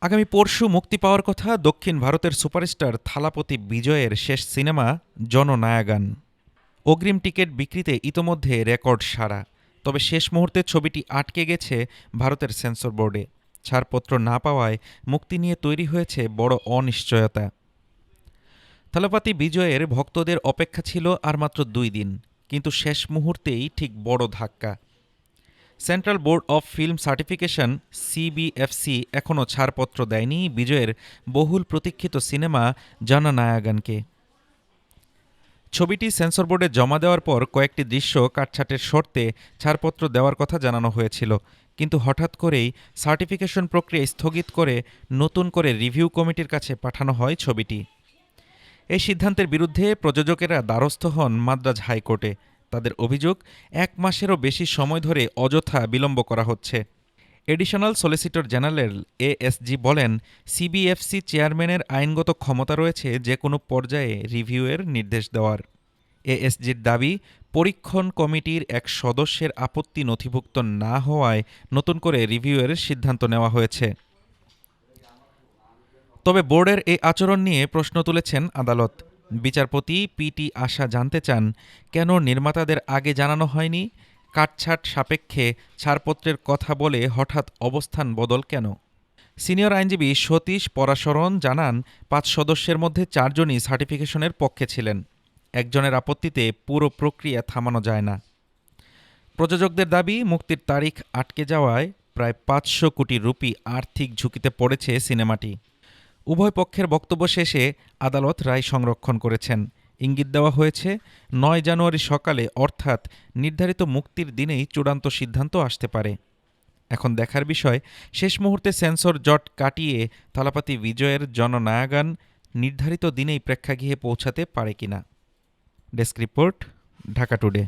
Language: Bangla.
আগামী পরশু মুক্তি পাওয়ার কথা দক্ষিণ ভারতের সুপারস্টার থালাপতি বিজয়ের শেষ সিনেমা জননায়াগান। অগ্রিম টিকিট বিক্রিতে ইতোমধ্যে রেকর্ড সারা তবে শেষ মুহূর্তে ছবিটি আটকে গেছে ভারতের সেন্সর বোর্ডে। ছাড়পত্র না পাওয়ায় মুক্তি নিয়ে তৈরি হয়েছে বড় অনিশ্চয়তা। থালাপাতি বিজয়ের ভক্তদের অপেক্ষা ছিল আর মাত্র দুই দিন, কিন্তু শেষ মুহূর্তেই ঠিক বড় ধাক্কা। Central Board of Film Certification CBFC এখনও ছাড়পত্র দেয়নি। বিজয়ের বহুল প্রতীক্ষিত সিনেমা জননায়াগানকে ছবিটি সেন্সর বোর্ডে জমা দেওয়ার পর কয়েকটি দৃশ্য কাটছাটের শর্তে ছাড়পত্র দেওয়ার কথা জানানো হয়েছিল। কিন্তু হঠাৎ করেই সার্টিফিকেশন প্রক্রিয়া স্থগিত করে নতুন করে রিভিউ কমিটির কাছে পাঠানো হয় ছবিটি। এই সিদ্ধান্তের বিরুদ্ধে প্রযোজকেরা দ্বারস্থ হন মাদ্রাজ হাইকোর্টে। তাদের অভিযোগ, এক মাসেরও বেশি সময় ধরে অযথা বিলম্ব করা হচ্ছে। এডিশনাল সলিসিটর জেনারেল এএসজি বলেন সিবিএফসি চেয়ারম্যানের আইনগত ক্ষমতা রয়েছে যে কোনো পর্যায়ে রিভিউয়ের নির্দেশ দেওয়ার। এএসজির দাবি, পরীক্ষণ কমিটির এক সদস্যের আপত্তি নথিভুক্ত না হওয়ায় নতুন করে রিভিউয়ের সিদ্ধান্ত নেওয়া হয়েছে। তবে বোর্ডের এই আচরণ নিয়ে প্রশ্ন তুলেছেন আদালত। বিচারপতি পিটি আশা জানতে চান, কেন নির্মাতাদের আগে জানানো হয়নি? কাটছাট সাপেক্ষে ছাড়পত্রের কথা বলে হঠাৎ অবস্থান বদল কেন? সিনিয়র আইনজীবী সতীশ পরাশরণ জানান, পাঁচ সদস্যের মধ্যে চারজনই সার্টিফিকেশনের পক্ষে ছিলেন। একজনের আপত্তিতে পুরো প্রক্রিয়া থামানো যায় না। প্রযোজকদের দাবি, মুক্তির তারিখ আটকে যাওয়ায় প্রায় পাঁচশো কোটি রুপি আর্থিক ঝুঁকিতে পড়েছে সিনেমাটি। উভয় পক্ষের বক্তব্য শেষে আদালত রায় সংরক্ষণ করেছেন। ইঙ্গিত দেওয়া হয়েছে, নয় জানুয়ারি সকালে অর্থাৎ নির্ধারিত মুক্তির দিনেই চূড়ান্ত সিদ্ধান্ত আসতে পারে। এখন দেখার বিষয়, শেষ মুহূর্তে সেন্সর জট কাটিয়ে থালাপাতি বিজয়ের জননায়াগান নির্ধারিত দিনেই প্রেক্ষাগৃহে পৌঁছাতে পারে কিনা। Desk report, Dhaka Today.